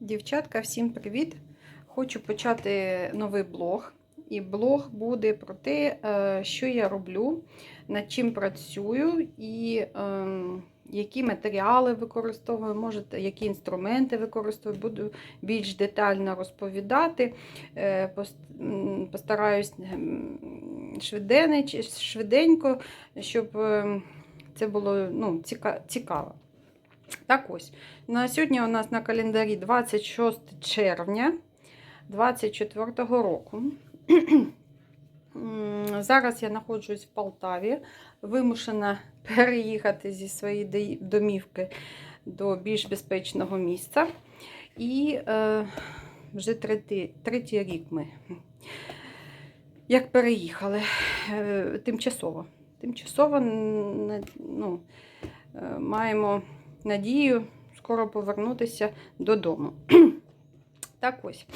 Дівчатка, всім привіт! Хочу почати новий блог. І блог буде про те, е, що я роблю, над чим працюю і ем, які матеріали використовую, може, які інструменти використовую. Буду більш детально розповідати. Е, Постараюсь швиденько, щоб ем, це було ну, цікаво. Так ось, на сьогодні у нас на календарі 26 червня 2024 року. Зараз я знаходжусь в Полтаві, вимушена переїхати зі своєї домівки до більш безпечного місця. І е, вже третій, третій рік ми як переїхали е, тимчасово. Тимчасово ну, е, маємо надію скоро повернутися додому. Так ось,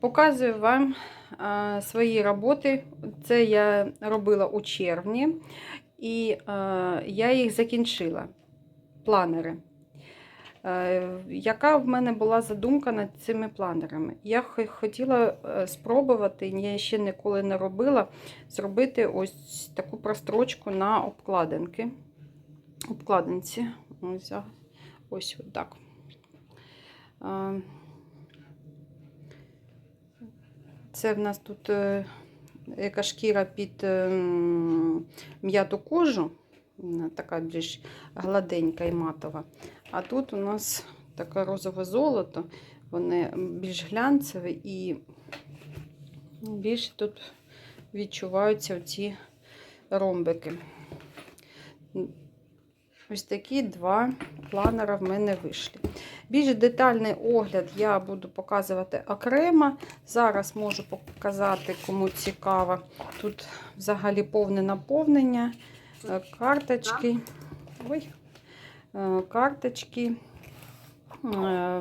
показую вам а, свої роботи. Це я робила у червні, і а, я їх закінчила. Планери. Яка в мене була задумка над цими планерами? Я хотіла е, спробувати, я ще ніколи не робила, зробити ось таку прострочку на обкладинки. Обкладинці. Ось, а, ось так. Це в нас тут е, яка шкіра під е, м'яту кожу, така більш гладенька і матова. А тут у нас таке розове золото, вони більш глянцеві і більше тут відчуваються ці ромбики. Ось такі два планера в мене вийшли. Більш детальний огляд я буду показувати окремо. Зараз можу показати, кому цікаво. Тут взагалі повне наповнення, е, карточки. Ой, е, карточки. е,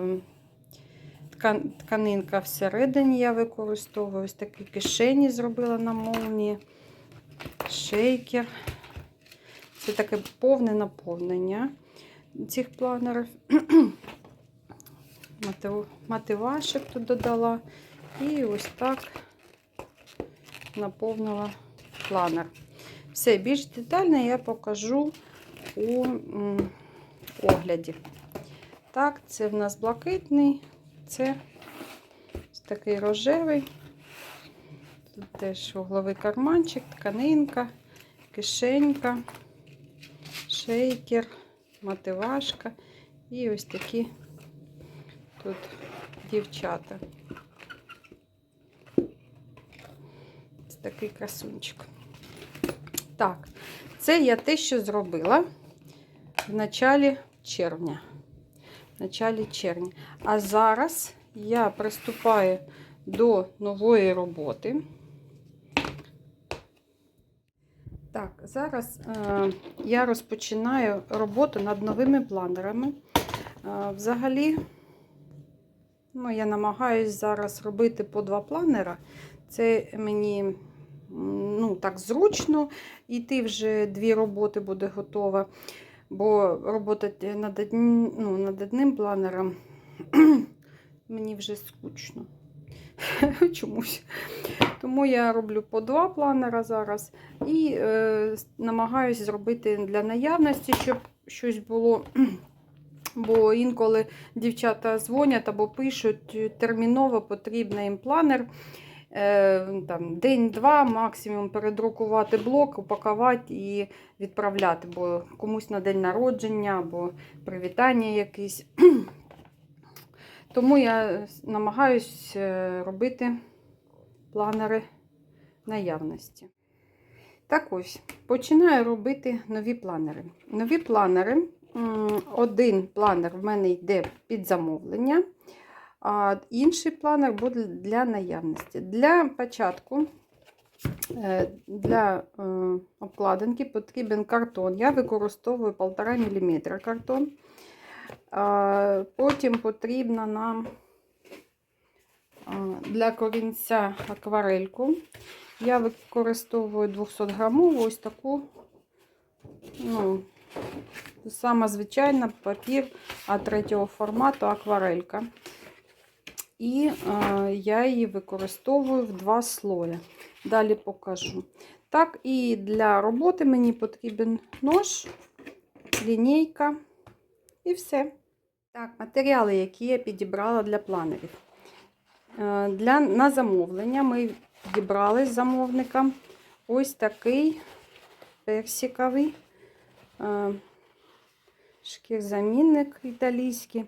Тканинка всередині я використовую. Ось такі кишені зробила на молнії. Шейкер. Це таке повне наповнення цих планерів. Мотивашек тут додала. І ось так наповнила планер. Все, більш детально я покажу у огляді. Так, це в нас блакитний, це такий рожевий. Тут теж угловий карманчик, тканинка, кишенька шейкер, мотивашка і ось такі тут дівчата. Ось такий красунчик. Так, це я те, що зробила в началі червня. В началі червня. А зараз я приступаю до нової роботи. Так, зараз е, я розпочинаю роботу над новими планерами. Е, взагалі, ну, я намагаюся зараз робити по два планера. Це мені ну, так зручно, йти вже дві роботи буде готова. Бо робота над ну, над одним планером мені вже скучно. Чомусь. Тому я роблю по два планера зараз і е, намагаюся зробити для наявності, щоб щось було. Бо інколи дівчата дзвонять або пишуть, терміново потрібен їм планер. Е, там, День-два, максимум передрукувати блок, упакувати і відправляти, бо комусь на день народження або привітання якесь. Тому я намагаюся робити планери наявності. Так ось, починаю робити нові планери. Нові планери. Один планер в мене йде під замовлення, а інший планер буде для наявності. Для початку, е, для е, обкладинки потрібен картон. Я використовую 1,5 мм картон. Потім потрібно нам для корінця акварельку. Я використовую 200 грамову ось таку, ну, сама звичайна папір А3 формату акварелька. і е, я її використовую в два слої. Далі покажу. Так, і для роботи мені потрібен нож, лінійка і все. Так, матеріали, які я підібрала для планерів. Е, Для, на замовлення ми підібрали з замовником ось такий персиковий е, шкірзамінник італійський.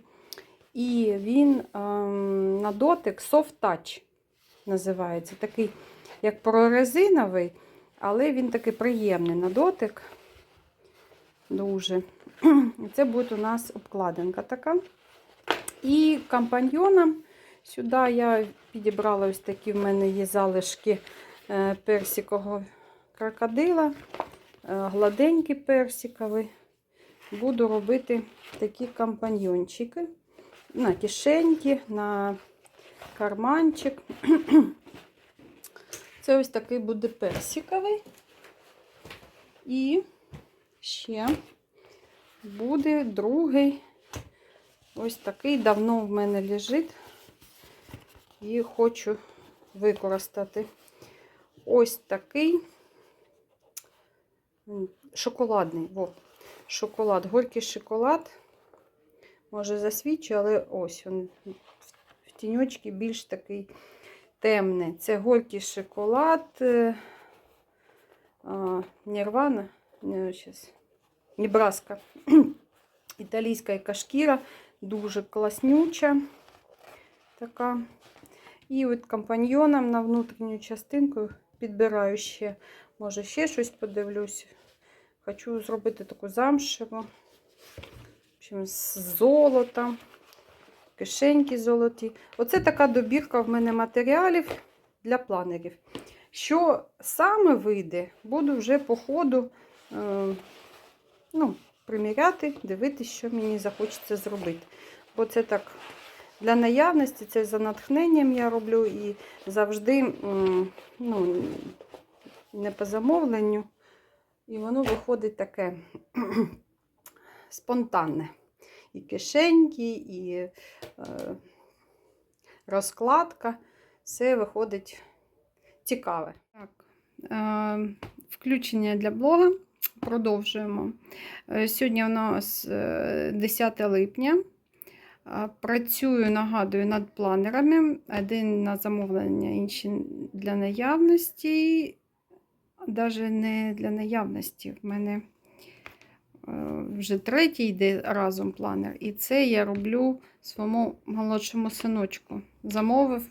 І він е, на дотик soft touch називається. Такий, як прорезиновий, але він такий приємний на дотик. Дуже. Це буде у нас обкладинка така. І компаньйоном сюди я підібрала ось такі в мене є залишки е, персикового крокодила, е, гладенький персиковий. Буду робити такі компаньйончики на кишеньки, на карманчик. Це ось такий буде персиковий. І ще буде другий. Ось такий давно в мене лежить. І хочу використати ось такий шоколадний. Во, шоколад, горький шоколад. Може засвічу, але ось він в тіньочки більш такий темний. Це горький шоколад. е, Нірвана. Не, щас. Небраска. Італійська яка шкіра, дуже класнюча така. І от компаньйоном на внутрішню частинку підбираю ще, може, ще щось подивлюсь. Хочу зробити таку замшеву. В з золотом, кишеньки золоті. Оце така добірка в мене матеріалів для планерів. Що саме вийде, буду вже по ходу е, ну, приміряти, дивитися, що мені захочеться зробити. Бо це так для наявності, це за натхненням я роблю і завжди ну, не по замовленню. І воно виходить таке спонтанне. І кишеньки, і е, розкладка. Все виходить цікаве. Так, е, включення для блога. Продовжуємо. Е, Сьогодні у нас е, 10 липня. Е, Працюю, нагадую, над планерами. Один на замовлення, інший для наявності. Навіть не для наявності. В мене е, вже третій йде разом планер. І це я роблю своєму молодшому синочку. Замовив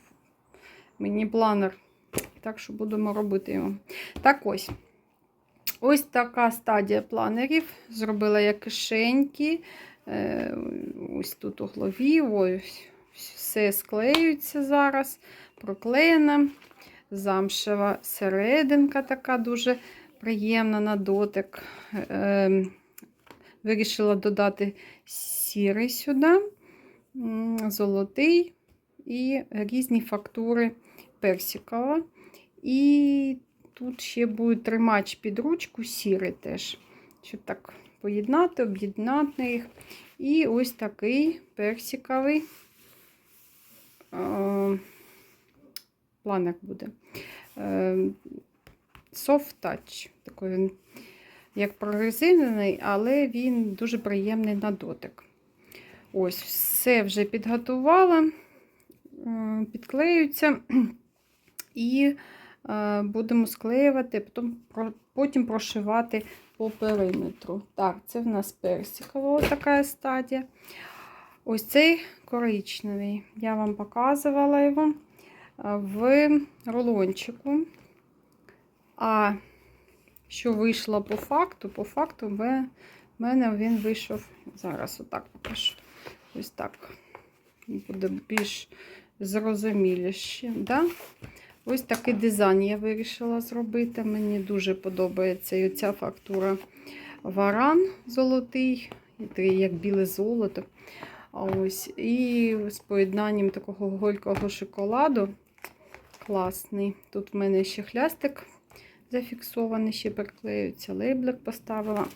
мені планер. Так що будемо робити його. Так ось. Ось така стадія планерів. Зробила я кишеньки. Е, Ось тут у голові. Ось все склеюється зараз. Проклеєна. Замшева серединка така дуже приємна на дотик. Е, Вирішила додати сірий сюди, золотий і різні фактури персикова. І тут ще буде тримач під ручку, сірий теж. Щоб так поєднати, об'єднати їх. І ось такий персиковий е, планер буде. Е, Soft touch. Такий він, як прорезинений, але він дуже приємний на дотик. Ось, все вже підготувала, підклеюється. І будемо склеювати, потім, потім прошивати по периметру. Так, це в нас персикова така стадія. Ось цей коричневий. Я вам показувала його е, в рулончику. А що вийшло по факту? По факту в мене він вийшов. Зараз отак покажу. Ось так. Буде більш зрозуміліше. Да? Ось такий дизайн я вирішила зробити. Мені дуже подобається і ця фактура варан золотий, як біле золото. Ось, і з поєднанням такого горького шоколаду. Класний. Тут в мене ще хлястик зафіксований, ще приклеюється, лейблик поставила.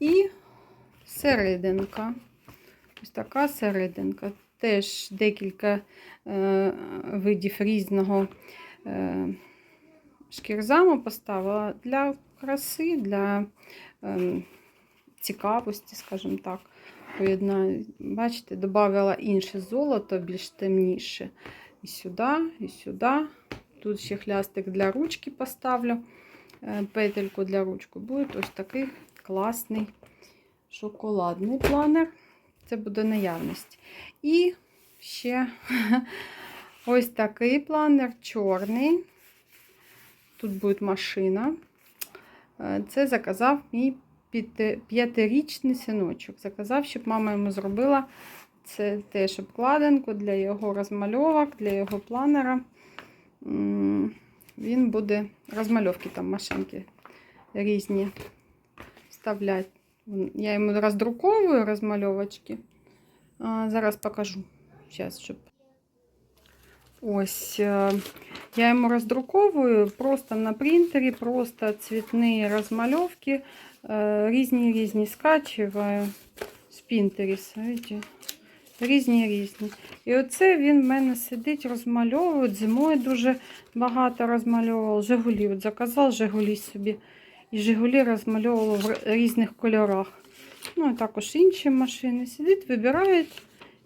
І серединка. Ось така серединка. Теж декілька е, видів різного е, шкірзаму поставила для краси, для е, цікавості, скажімо так. Поєднаю. Бачите, додала інше золото, більш темніше. І сюди, і сюди. Тут ще хлястик для ручки поставлю. е, Петельку для ручки. Буде ось такий класний шоколадний планер. Це буде наявність. І ще ось такий планер чорний. Тут буде машина. Е, Це заказав мій п'ятирічний синочок. Заказав, щоб мама йому зробила це теж обкладинку для його розмальовок, для його планера. Він буде розмальовки там машинки різні вставляти. Я йому роздруковую розмальовочки. Зараз покажу. Зараз, щоб. Ось е, я йому роздруковую просто на принтері, просто цвітні розмальовки. е, Різні різні скачую з. Видите? Різні різні. І оце він в мене сидить, розмальовує. Зимою дуже багато розмальовував. Жигулі. От заказав Жигулі собі. І Жигулі розмальовував в різних кольорах. Ну, і також інші машини. Сидить, вибирає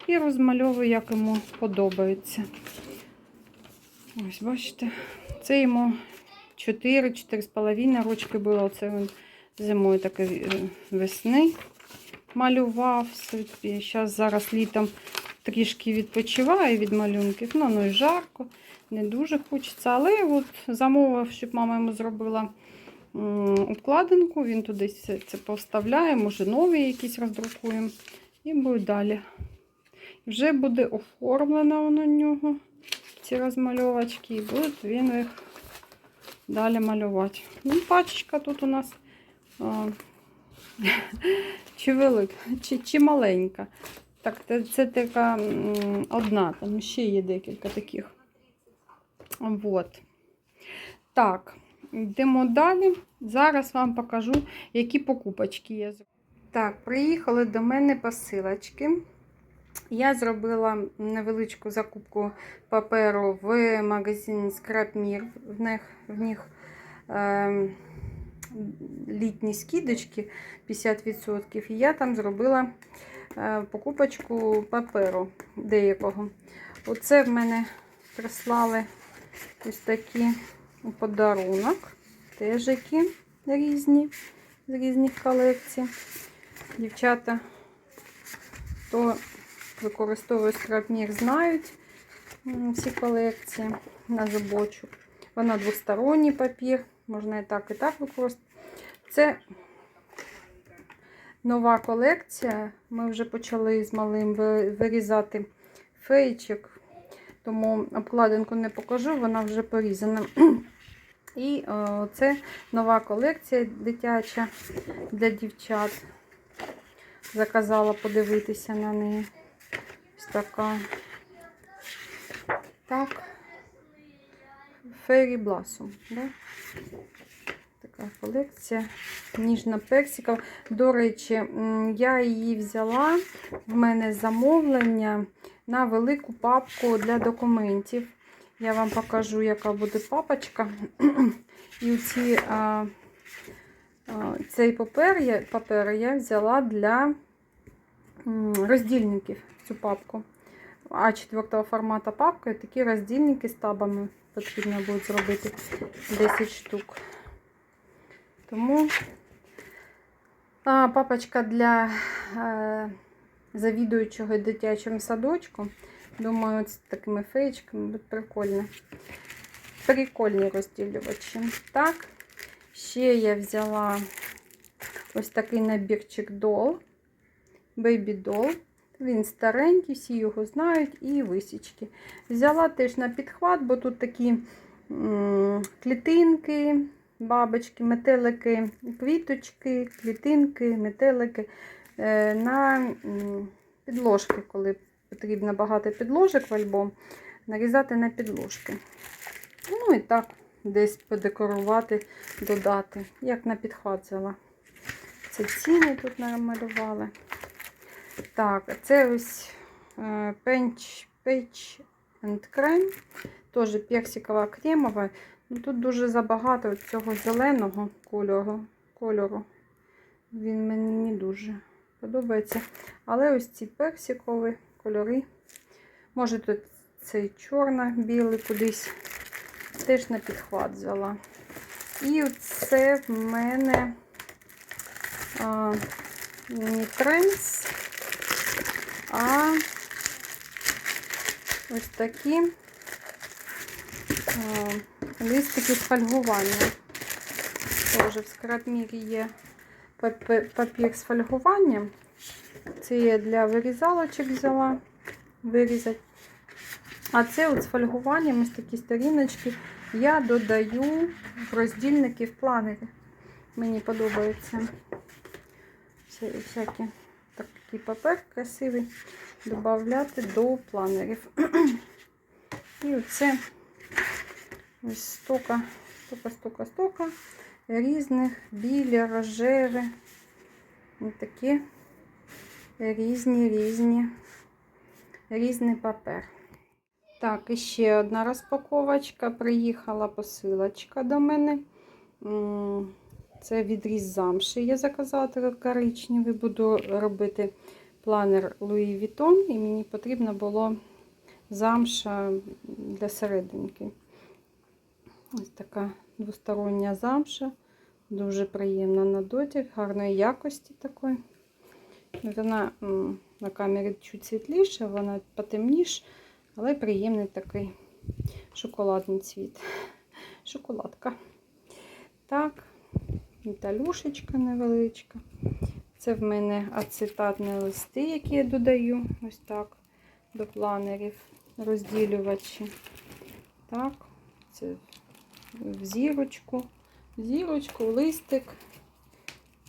і розмальовує, як йому подобається. Ось, бачите, це йому 4-4,5 рочки було. Оце він зимою такої е, весни малював собі. Зараз зараз літом трішки відпочиває від малюнків. Ну, ну і жарко, не дуже хочеться. Але от замовив, щоб мама йому зробила обкладинку. Він туди це поставляє, може нові якісь роздрукуємо. І буде далі. Вже буде оформлено у нього ці розмальовочки, і буде він їх далі малювати. Ну, пачечка тут у нас а, чи велика, чи, чи маленька. Так, це, це така одна, там ще є декілька таких. Вот. Так, йдемо далі. Зараз вам покажу, які покупочки я зробила. Так, приїхали до мене посилочки. Я зробила невеличку закупку паперу в магазині Scrapmir. В них, в них е, літні скидочки 50%. І я там зробила е, покупочку паперу деякого. Оце в мене прислали ось такі у подарунок. Які різні, з різних колекцій. Дівчата, то використовую скрабмір, знають всі колекції на зубочок. Вона двосторонній папір, можна і так, і так використовувати. Це нова колекція. Ми вже почали з малим вирізати фейчик, тому обкладинку не покажу, вона вже порізана. І е, це нова колекція дитяча для дівчат. Заказала подивитися на неї. Ось така. Так. Fairy Blossom. Да? Така колекція. Ніжна персикова. До речі, я її взяла. В мене замовлення на велику папку для документів. Я вам покажу, яка буде папочка. І ці, а, а, цей папер я, папер я взяла для роздільників цю папку. А4 формату папка і такі роздільники з табами потрібно буде зробити 10 штук. Тому а, папочка для е, завідуючого дитячим садочком. Думаю, з такими феєчками буде прикольно. Прикольні розділювачі. Так, ще я взяла ось такий набірчик дол. Baby Doll. Він старенький, всі його знають, і висічки. Взяла теж на підхват, бо тут такі клітинки, бабочки, метелики, квіточки, клітинки, метелики е, на підложки, коли потрібно багато підложок в альбом, нарізати на підложки. Ну і так, десь подекорувати, додати, як на підхват взяла. Це ціни тут намалювали. Так, це ось е, Пенч, Пейч and Крем. Теж персикова кремова. Ну, тут дуже забагато цього зеленого кольору. кольору. Він мені не дуже подобається. Але ось ці персикові кольори. Може тут цей чорно-білий кудись. Теж на підхват взяла. І це в мене а, не тренс, а ось такі а, листики фольгування. Теж в скрабмірі є папір з фольгуванням. Це я для вирізалочок взяла вирізати. А це от з фольгуванням, ось такі сторіночки, я додаю в роздільники в планері. Мені подобається всякі такий папер красивий додати до планерів. І оце ось стока, стока, стока, стока різних білі, рожеві. Ось такі різні, різні, різний папер. Так, і ще одна розпаковочка. Приїхала посилочка до мене. Це відріз замші. Я заказала коричневий. Буду робити планер Louis Vuitton. І мені потрібно було замша для серединки. Ось така двостороння замша. Дуже приємна на дотик, гарної якості такої. Вона на камері чуть світліша, вона потемніша, але приємний такий шоколадний цвіт. Шоколадка. Так, металюшечка невеличка. Це в мене ацетатні листи, які я додаю ось так до планерів, розділювачі. Так, це в зірочку, в зірочку, листик,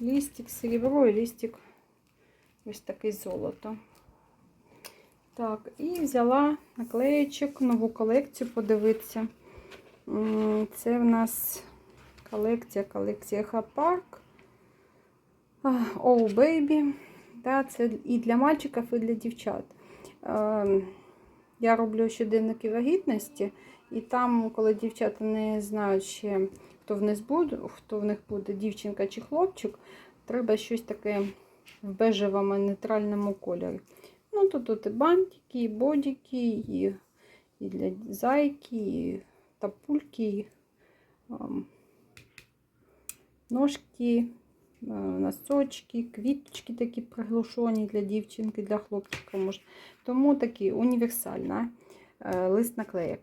листик серебро і листик ось такий золото. Так, і взяла наклеєчок, нову колекцію подивитися. Це в нас колекція, колекція Хапарк. Baby. Да, це і для мальчиків, і для дівчат. Я роблю щоденники вагітності, і там, коли дівчата не знають ще, хто в них буде, хто в них буде дівчинка чи хлопчик, треба щось таке в бежевому нейтральному кольорі. Ну, тут, тут і бантики, і бодики, і, і для зайки, і тапульки, і, ем, ножки, е, носочки, квіточки такі приглушені для дівчинки, для хлопчика. Може. Тому такий універсальний е, лист наклеєк.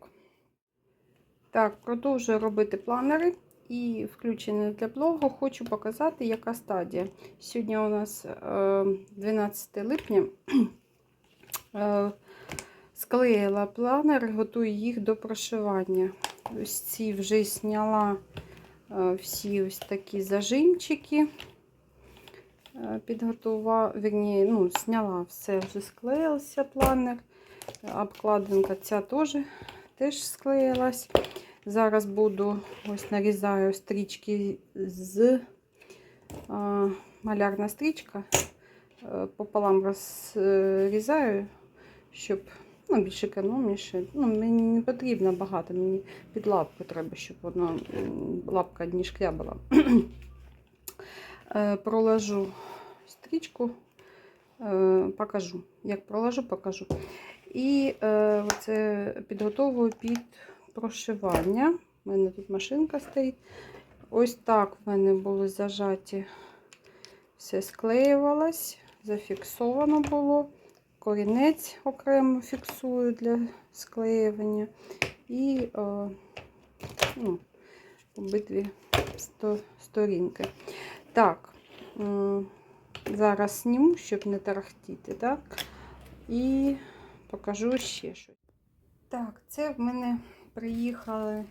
Так, продовжую робити планери і включений для блогу. Хочу показати, яка стадія. Сьогодні у нас е, 12 липня. Е, Склеїла планери, готую їх до прошивання. Ось ці вже зняла е, всі ось такі зажимчики. Е, Підготувала, вірні, ну, зняла все, вже склеївся планер. Обкладинка ця теж, теж склеїлась. Зараз буду ось нарізаю стрічки з а, малярна стрічка. Е, Пополам розрізаю, щоб ну, більш економніше. Ну, мені не потрібно багато, мені під лапку треба, щоб воно лапка не шкрябала. Е, Проложу стрічку, е, покажу. Як проложу, покажу. І е, оце підготовую під прошивання. У мене тут машинка стоїть. Ось так в мене були зажаті, все склеювалось, зафіксовано було. Корінець окремо фіксую для склеювання. І е, ну, обидві сто, сторінки. Так, зараз зніму, щоб не тарахтіти, так? І покажу ще щось. Так, це в мене приїхала е,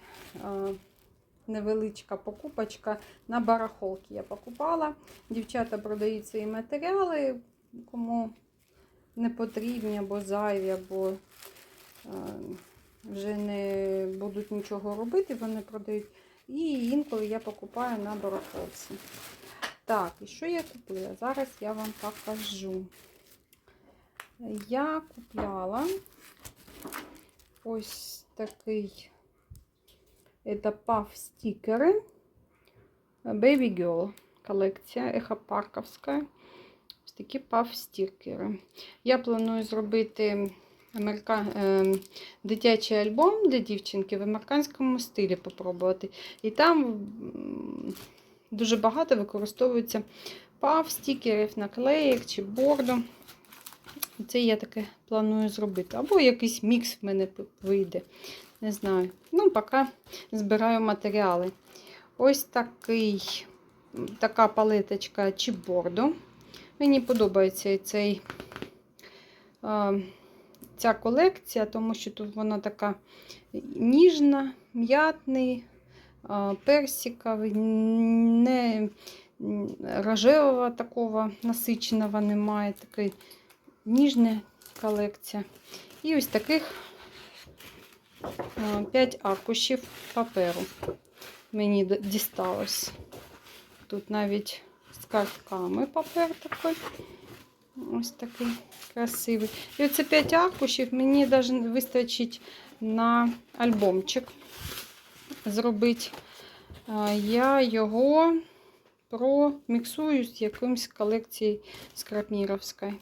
невеличка покупочка на барахолки. Я покупала. Дівчата продають свої матеріали, кому не потрібні або зайві, або е, вже не будуть нічого робити, вони продають. І інколи я покупаю на барахолці. Так, і що я купила? Зараз я вам покажу. Я купляла ось такий це паф стікери Baby Girl колекція ехопарковська. Ось такі паф стікери. Я планую зробити америка... е, дитячий альбом для дівчинки в американському стилі попробувати. І там дуже багато використовується паф стікерів, наклеїк чи борду. Це я таке планую зробити. Або якийсь мікс в мене вийде. Не знаю. Ну, поки збираю матеріали. Ось такий, така палеточка чіпборду. Мені подобається цей, ця колекція, тому що тут вона така ніжна, м'ятний, персиковий, не рожевого такого насиченого немає. Такий ніжна колекція. І ось таких 5 аркушів паперу мені дісталось. Тут навіть з картками папер такий. Ось такий красивий. І оце 5 аркушів мені навіть вистачить на альбомчик зробити. Я його проміксую з якимось колекції скрапміровської.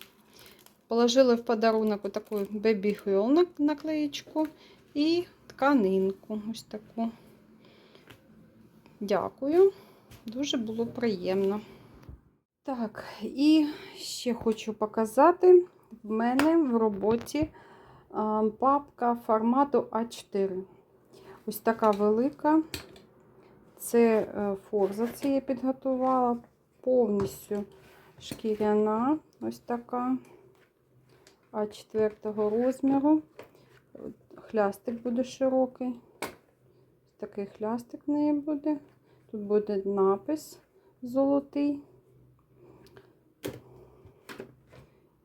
Положила в подарунок таку Baby Girl наклеєчку і тканинку. Ось таку. Дякую. Дуже було приємно. Так, і ще хочу показати в мене в роботі папка формату А4. Ось така велика. Це е, форза, це я підготувала повністю шкіряна. Ось така А4 розміру. Хлястик буде широкий. Такий хлястик в неї буде. Тут буде напис золотий.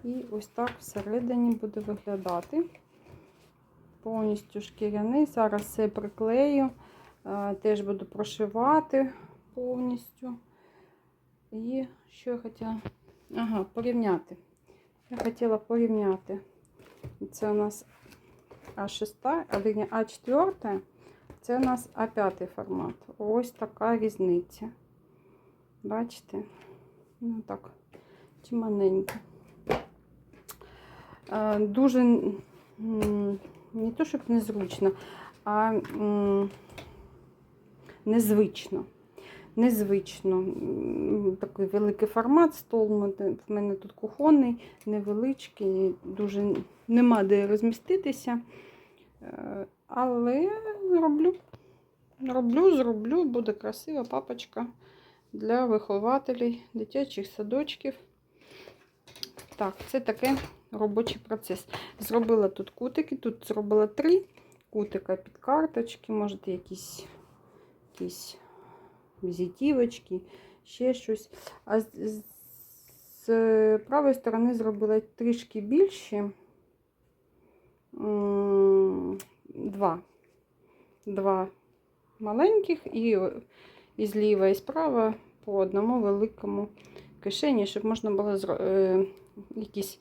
І ось так всередині буде виглядати. Повністю шкіряний. Зараз все приклею. Е, Теж буду прошивати повністю. І що я хотіла? Ага, порівняти. Я хотіла порівняти. Це у нас А6, а вірні, А4. Це у нас А5 формат. Ось така різниця. Бачите? Ну так, чиманенько. Е, Дуже не то, щоб незручно, а незвично. Незвично. Такий великий формат, стол в мене тут кухонний, невеличкий, дуже нема де розміститися. Е, Але роблю, роблю, зроблю, буде красива папочка для вихователів дитячих садочків. Так, це таке робочий процес. Зробила тут кутики, тут зробила три кутика під карточки, може якісь, якісь візитівочки, ще щось. А з, з- правої сторони зробила трішки більші. М, Два. Два маленьких і, і зліва, і справа по одному великому кишені, щоб можна було зро- е, якісь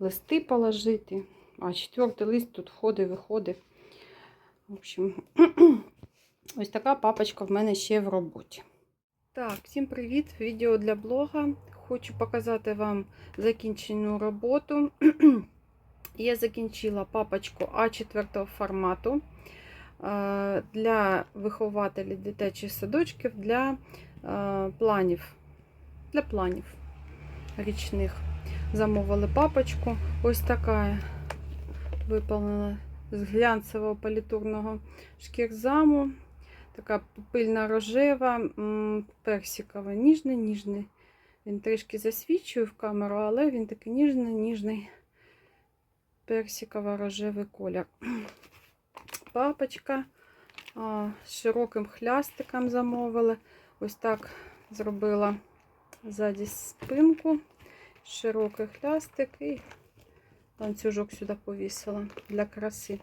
листи положити. А четвертий лист тут входить, виходить. В общем, ось така папочка в мене ще в роботі. Так, всім привіт! Відео для блога. Хочу показати вам закінчену роботу. Я закінчила папочку А4 формату е, для вихователів дитячих садочків для е, планів. Для планів річних. Замовили папочку. Ось така виповнена з глянцевого палітурного шкірзаму. Така пильна рожева, персикова, ніжний, ніжний. Він трішки засвічує в камеру, але він такий ніжний, ніжний персиково-рожевий колір. Папочка а, з широким хлястиком замовили. Ось так зробила ззаді спинку, широкий хлястик і ланцюжок сюди повісила для краси.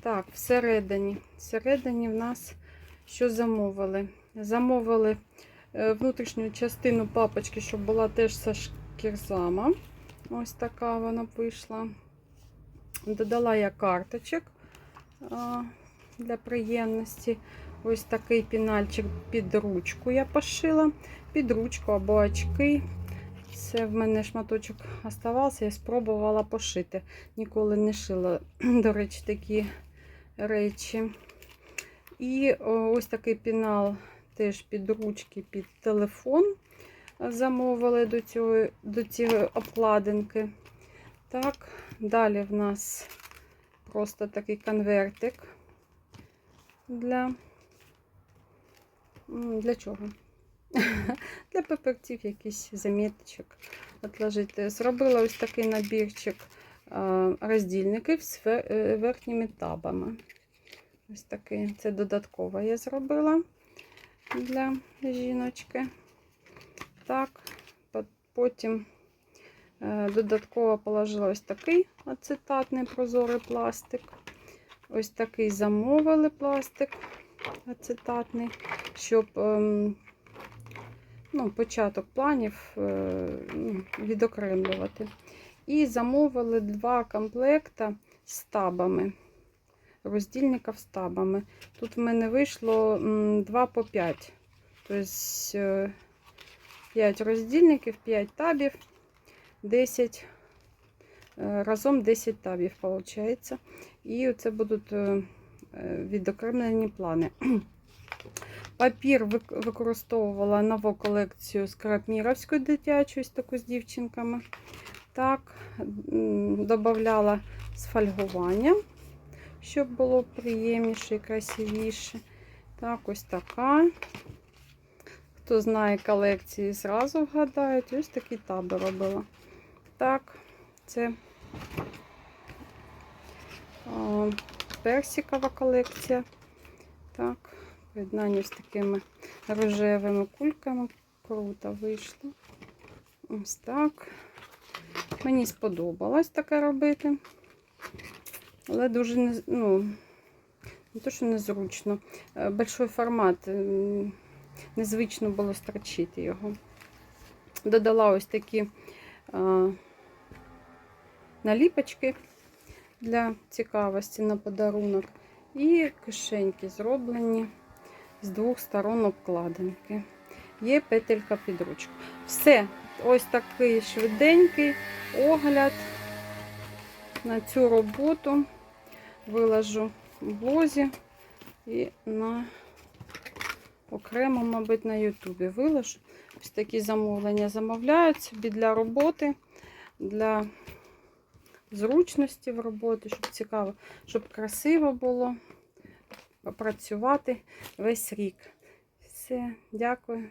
Так, всередині. Всередині в нас що замовили? Замовили е, внутрішню частину папочки, щоб була теж со шкірзама. Ось така вона вийшла. Додала я карточок для приємності. Ось такий пінальчик під ручку я пошила. Під ручку або очки. Це в мене шматочок оставався, я спробувала пошити. Ніколи не шила, до речі, такі речі. І ось такий пінал теж під ручки, під телефон замовили до, цього, до цієї обкладинки. Так, далі в нас просто такий конвертик для, для чого? Для папірців якийсь заміточок отложити. Зробила ось такий набірчик роздільників з е, верхніми табами. Ось такий, це додатково я зробила для жіночки. Так, потім е, додатково положила ось такий ацетатний прозорий пластик. Ось такий замовили пластик ацетатний, щоб ем, ну, початок планів е, ну, відокремлювати. І замовили два комплекта з табами, роздільників з табами. Тут в мене вийшло 2 по 5. Тобто 5 роздільників, 5 табів, 10, е, разом 10 табів, виходить. І це будуть е, е, відокремлені плани. Папір використовувала нову колекцію з Крапміровською дитячою, таку з дівчинками. Так, додавала з фольгування, щоб було приємніше і красивіше. Так, ось така. Хто знає колекції, зразу вгадають. Ось такі таби робила. Так, це о, персикова колекція. Так, поєднання з такими рожевими кульками. Круто вийшло. Ось так. Мені сподобалось таке робити. Але дуже не, ну, не то, що незручно. Е, Большой формат. Незвично було строчити його. Додала ось такі а, наліпочки для цікавості на подарунок. І кишеньки зроблені з двох сторон обкладинки. Є петелька під ручку. Все, ось такий швиденький огляд на цю роботу виложу в блозі і на окремо, мабуть, на Ютубі виложу. Ось такі замовлення замовляють для роботи, для зручності в роботі, щоб цікаво, щоб красиво було попрацювати весь рік. Все, дякую.